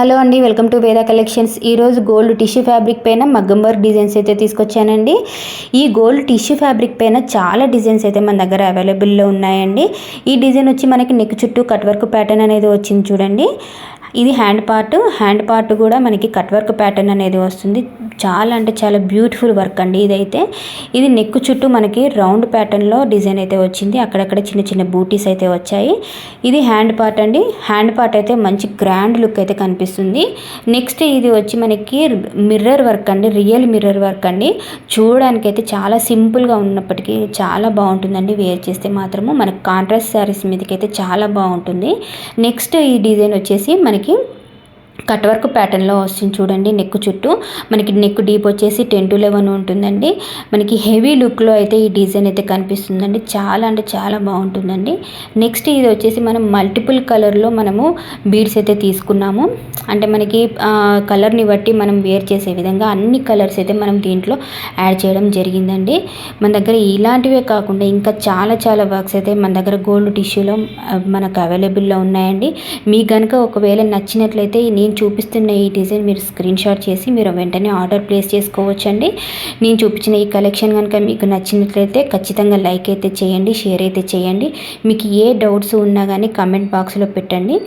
Hello అండి welcome to Veda collections. ఈరోజు gold tissue fabric పైన మగ్గం వర్క్ డిజైన్స్ అయితే తీసుకొచ్చానండి. ఈ గోల్డ్ టిష్యూ ఫ్యాబ్రిక్ పైన చాలా డిజైన్స్ అయితే మన దగ్గర అవైలబుల్లో ఉన్నాయండి. ఈ డిజైన్ వచ్చి మనకి నెక్ చుట్టూ కట్ వర్క్ ప్యాటర్న్ అనేది వచ్చింది చూడండి. ఇది హ్యాండ్ పార్ట్. హ్యాండ్ పార్ట్ కూడా మనకి కట్ వర్క్ ప్యాటర్న్ అనేది వస్తుంది. చాలా అంటే చాలా బ్యూటిఫుల్ వర్క్ అండి ఇదైతే. ఇది నెక్ చుట్టూ మనకి రౌండ్ ప్యాటర్న్లో డిజైన్ అయితే వచ్చింది. అక్కడక్కడ చిన్న చిన్న బూటీస్ అయితే వచ్చాయి. ఇది హ్యాండ్ పార్ట్ అండి. హ్యాండ్ పార్ట్ అయితే మంచి గ్రాండ్ లుక్ అయితే కనిపిస్తుంది. నెక్స్ట్ ఇది వచ్చి మనకి మిర్రర్ వర్క్ అండి. రియల్ మిర్రర్ వర్క్ అండి. చూడడానికి అయితే చాలా సింపుల్గా ఉన్నప్పటికీ చాలా బాగుంటుందండి. వేర్ చేస్తే మాత్రము మనకి కాంట్రాస్ట్ శారీస్ మీదకి అయితే చాలా బాగుంటుంది. నెక్స్ట్ ఈ డిజైన్ వచ్చేసి మనకి కట్ వర్క్ ప్యాటర్న్లో వస్తుంది చూడండి నెక్ చుట్టూ. మనకి నెక్ డీప్ వచ్చేసి టెన్ టు లెవెన్ ఉంటుందండి. మనకి హెవీ లుక్లో అయితే ఈ డిజైన్ అయితే కనిపిస్తుందండి. చాలా అంటే చాలా బాగుంటుందండి. నెక్స్ట్ ఇది వచ్చేసి మనం మల్టిపుల్ కలర్లో మనము బీడ్స్ అయితే తీసుకున్నాము. అంటే మనకి కలర్ని బట్టి మనం వేర్ చేసే విధంగా అన్ని కలర్స్ అయితే మనం దీంట్లో యాడ్ చేయడం జరిగిందండి. మన దగ్గర ఇలాంటివే కాకుండా ఇంకా చాలా చాలా వర్క్స్ అయితే మన దగ్గర గోల్డ్ టిష్యూలో మనకు అవైలబుల్లో ఉన్నాయండి. మీకు కనుక ఒకవేళ నచ్చినట్లయితే నేను చూపిస్తున్న ఈ డిజైన్ మీరు స్క్రీన్ షాట్ చేసి మీరు వెంటనే ఆర్డర్ ప్లేస్ చేసుకోవచ్చండి. నేను చూపించిన ఈ కలెక్షన్ కనుక మీకు నచ్చినట్లయితే ఖచ్చితంగా లైక్ అయితే చేయండి షేర్ అయితే చేయండి. మీకు ఏ డౌట్స్ ఉన్నా కానీ కమెంట్ బాక్స్లో పెట్టండి.